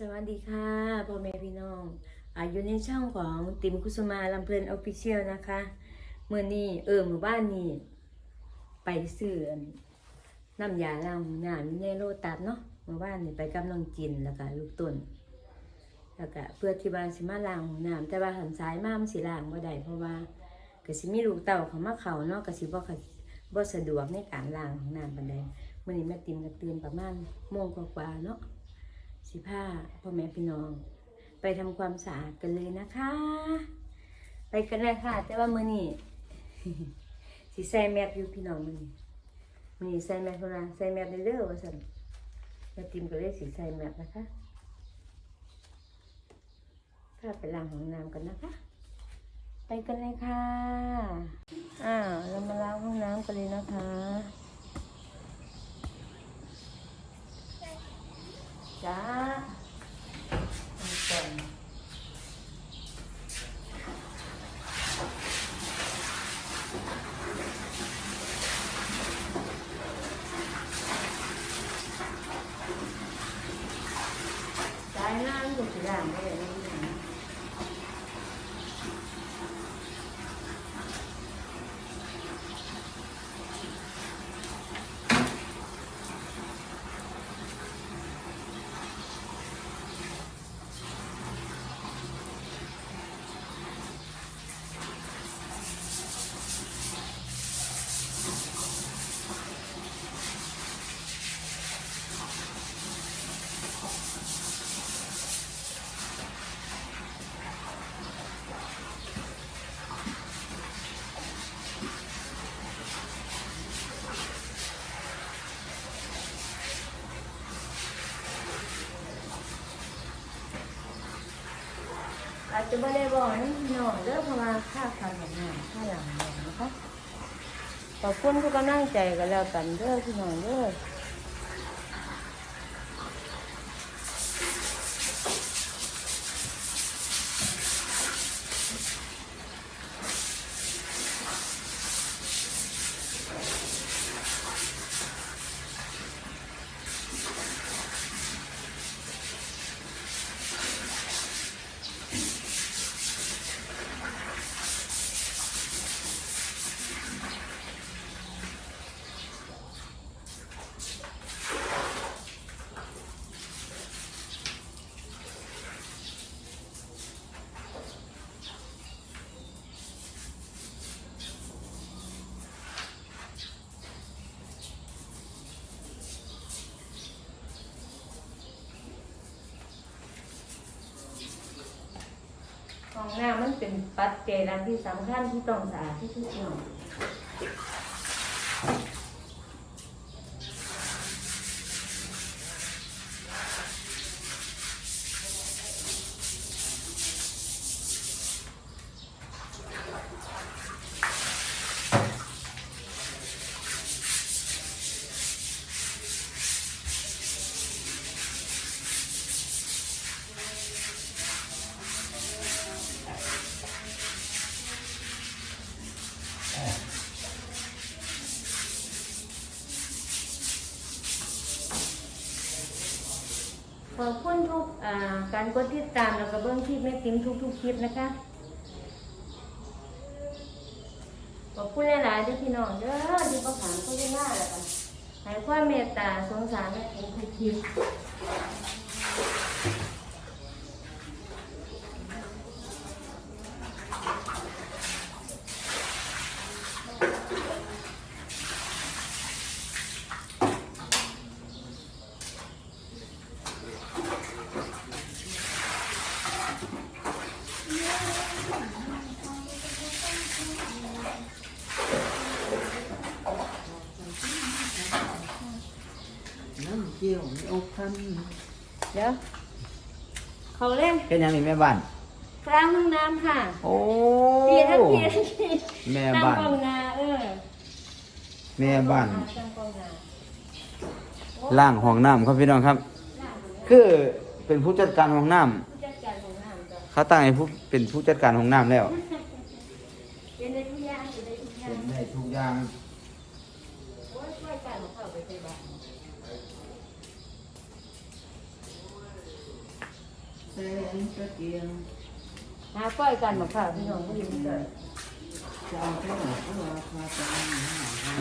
สวัสดีค่ะพ่อแม่พี่น้องอายู่ในช่องของติมคุสุมาลำเพลินออฟฟิเชียลนะคะเมื่อนี้เออหมู่บ้านนี้ไปซื้อน้ำยาล้างหน้ำอยู่ในโลตัสเนาะเมื่อวานนี่ไปกับน้องจินแล้วก็ลูกตุนแล้วก็เพื่อที่บ้านสิมาล้างหน้ำแต่ว่าหันซ้ายมามันสิล้างบ่ได้เพราะว่าก็สิมีลูกเต่าเขามาเขาเนาะก็สิบ่ค่อยบ่สะดวกในการล้างห้องน้ำปานใดเมื้อนี้แม่ติมก็ตื่นประมาณโมงกว่าๆเนาะ สิผ้าพ่อแม่พี่น้อง ไปทำความสะอาดกันเลยนะคะ ไปกันเลยค่ะ แต่ว่ามือนี่สิใส่แมสอยู่พี่น้องมือนี่มือนี่ใส่แมสคนละใส่แมสเด้อว่าสั่นแม่ติมก็เลยสิใส่แมสนะคะถ้าไปล้างห้องน้ำกันนะคะ ไปกันเลยค่ะอ้าวเรามาล้างห้องน้ำกันเลยนะคะ จ้าก่อนจ่ายน้ อาจจะไม่ได้บอกให้น้องเด้อเพราะว่าค่าการทำงานค่าหลังเนี่ยนะคะขอบคุณทุกกำลังใจกันแล้วกันเด้อพี่น้องเด้อ น้ำมันเป็นปัจเจยอันที่สำคัญที่ต้องสะอาดที่สุดเนาะ ขอบคุณทุกอ่า กดติดตามแล้วก็เบิ้งคลิปแม่ติ๋มทุกๆคลิปนะคะขอบคุณหลายๆที่พี่น้องเด้อที่ประสานโฆษณาแล้วกันให้ความเมตตาสงสารแม่ติ๋มทุกคลิป จียวในอกพันเดี๋ยวเขาเล่นเป็นยังไงแม่บ้านกลางห้องน้ำค่ะโอ้พี่ทั้งพี่ทั้งพี่แม่ตั้งบ้านกล้องนาเออแม่บ้านตั้งกล้องนาล่างห้องน้ำครับพี่น้องครับ คือเป็นผู้จัดการห้องน้ผู้จัดการของน้ำก็ำเขาตั้งให้ผู้เป็นผู้จัดการห้องน้ำแล้วเป็นได้ทุกอย่างเป็นได้ทุกอย่างเป็นได้ทุกอย่าง โอ้ยช่วยกันของเขาไปไปบ้าน แสงตะเกียงหาก้อยกันบอกค่ะพี่น้องก็ยินเกิดจะเอาเท่าไหร่ก็ราคาจะมีหาให้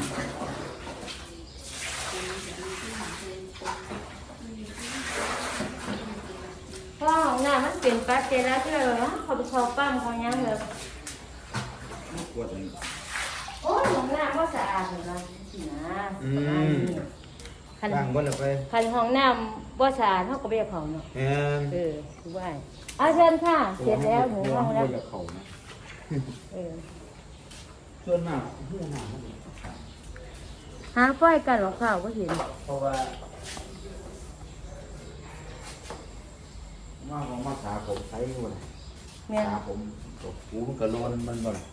พ่อของน้ามันเป็นปลาเจลาที่เราเนาะเขาไปชอบปั้มเขายังเลยปวดเลยโอ้ยของน้าก็สะอาดเหมือนกันนะ คันล้างบนเลยไปคันห้องน้ำบ่สะอาดเท่ากับเบี้ยเขาเนาะแอนเออคือว่าอาเชิญค่ะเสร็จแล้วหนูห้องแล้วกับเขานะเออส่วนมากหูหนาหาก้อยกันหรอกค่ะก็เห็นเพราะว่ามาของมาสาผมใช้หมดแม่นสาผมตกหูมันกระโลนมันบ่ล่ะ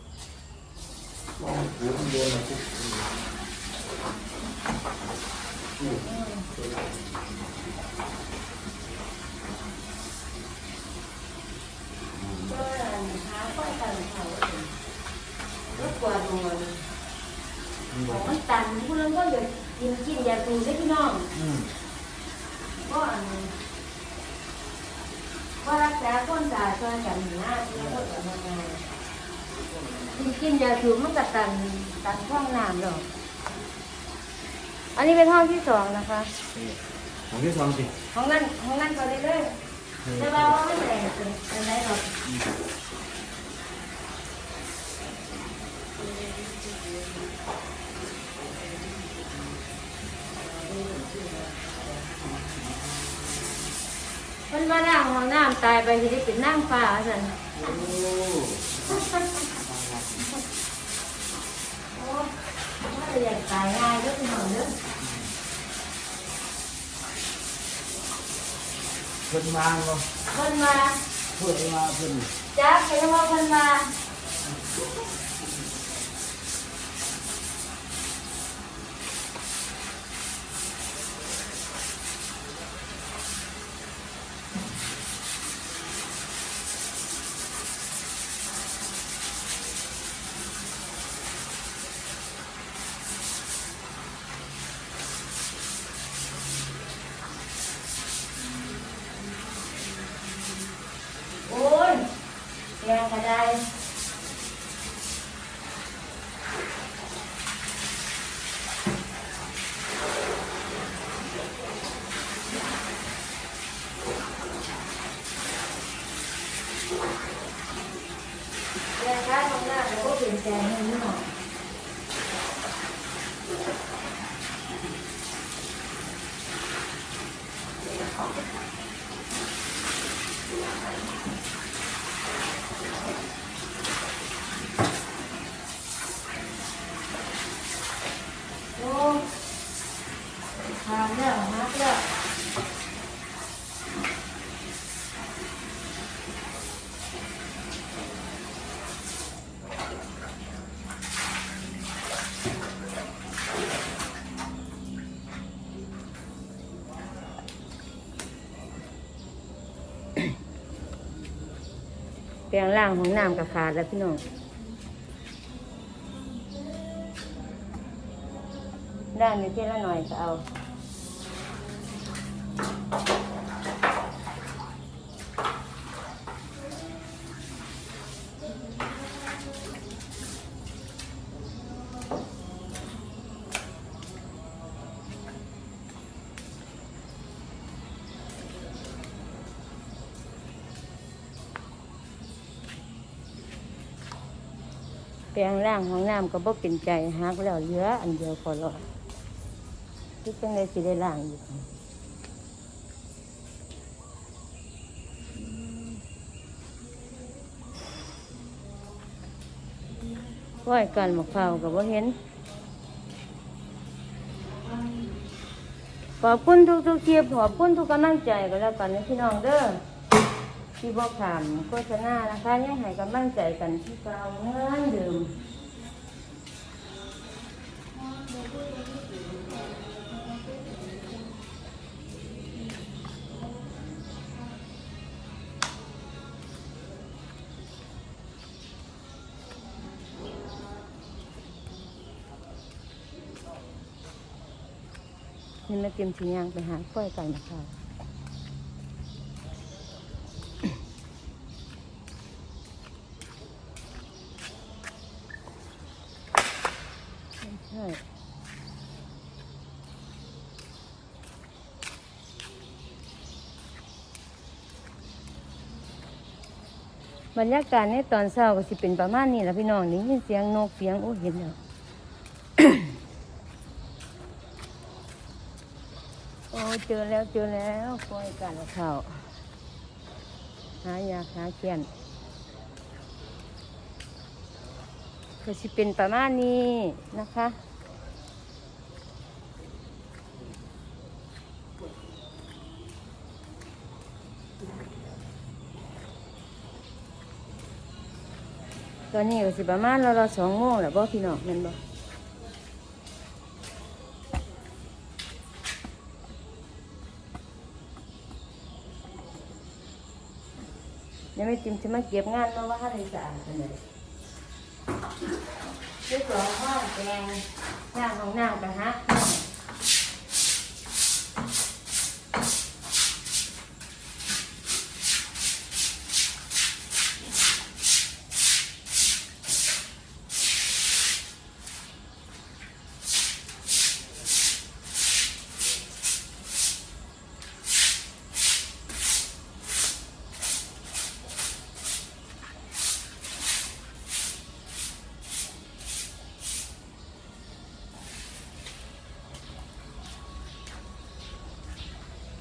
ว่าหูมันโดนอะไรปุ๊บก็ หาก้อยกันเขาก็กว่าตัวมันตันผู้นั้นก็อย่ากินกินยาสูได้พี่น้องก็อันก็รักษาคนตาช่วยกันหน้าที่เราก็ทำงานกินกินยาสูมันก็ตันตันช่องน้ำหรอก อันนี้เป็นห้องที่สองนะคะ ของที่สองสิห้องนั้นห้องนั้นก็เลยเลยแต่ว่าว่าไม่แรงเป็นเป็นไรหรอกมันมานั่งห้องน้ำตายไปทีนี้เป็นนั่งฟ้าสันโอ้โอ้ว่าจะอยากตายง่ายก็เป็นหองเด้อ เพิ่นมาบ่เพิ่นมาเพิ่นมาเพิ่นจับไปแล้วว่าเพิ่นมาโอ้ย แกงกระไดแรงค้าตรงหน้าแล้วก็เปลี่ยนแปลงให้นิดหน่อยโอ้ทานแล้วฮักแล้ว แปลงล่างของน้ำกับขาดแล้วพี่น้องด้านนี้ทีละหน่อยก็เอา แปลงร่างของน้ำก็บ่เป็นใจฮักแล้วเหลืออันเดียวพอรอดที่จังได้สิได้ล่างอีกว่ายกันหมกเผากับว่าเห็น ขอบคุณทุกทุกๆคลิปขอบคุณทุกกำลังใจก็แล้วกันนะพี่น้องเด้อ ที่บอกถามโฆษณานะคะยังให้กำลังใจกันที่เก่าเงินเดิมนี่แม่เตรียมทียางไปหาก้อยกันนะคะ บรรยากาศในตอนเช้าก็สิเป็นประมาณนี้แหละพี่น้องได้ยินเสียงนกเสียงโอ้เห็นแล้วโอ้เจอแล้วเจอแล้วปล่อยกันแล้วเข้าหายาหาเขียนก็สิเป็นประมาณนี้นะคะ ตอนนี้ก็สิประมาณเราเราสองโมงแล้วบ่พี่น้องแม่นบ่ยังไม่ติมจะมาเก็บงานมาว่าอะไรสะอาดกันเลยเรียกร้องห้องแกงย่าของนางไปฮะ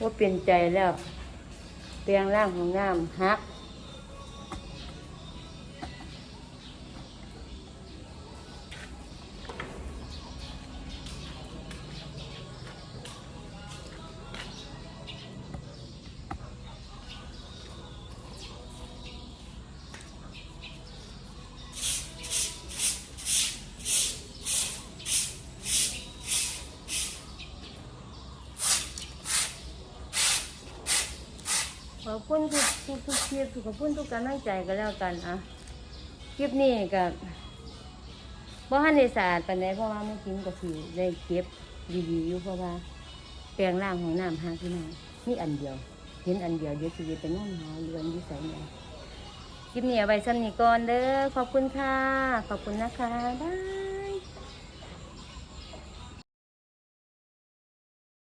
ว่าเปลี่ยนใจแล้วเตียงร่างของน้ำฮัก ทุกทุกทุกคลิปขอบคุณทุกกำลังใจก็แล้วกันอะคลิปนี้กับบ่ฮันในสะอาดปานใดเพราะว่าเมื่อกี้ก็คือได้เก็บดีๆอยู่เพราะว่าแปลงร่างของน้ำหาที่น้ำนี่อันเดียว เห็นอันเดียวเดี๋ยวชีวิตเป็นงานหาอยู่อันที่ใส่เนี่ยคลิปนี้เอาไว้ซ้ำนี้ก่อนเด้อขอบคุณค่ะ ขอบคุณนะคะ บ๊าย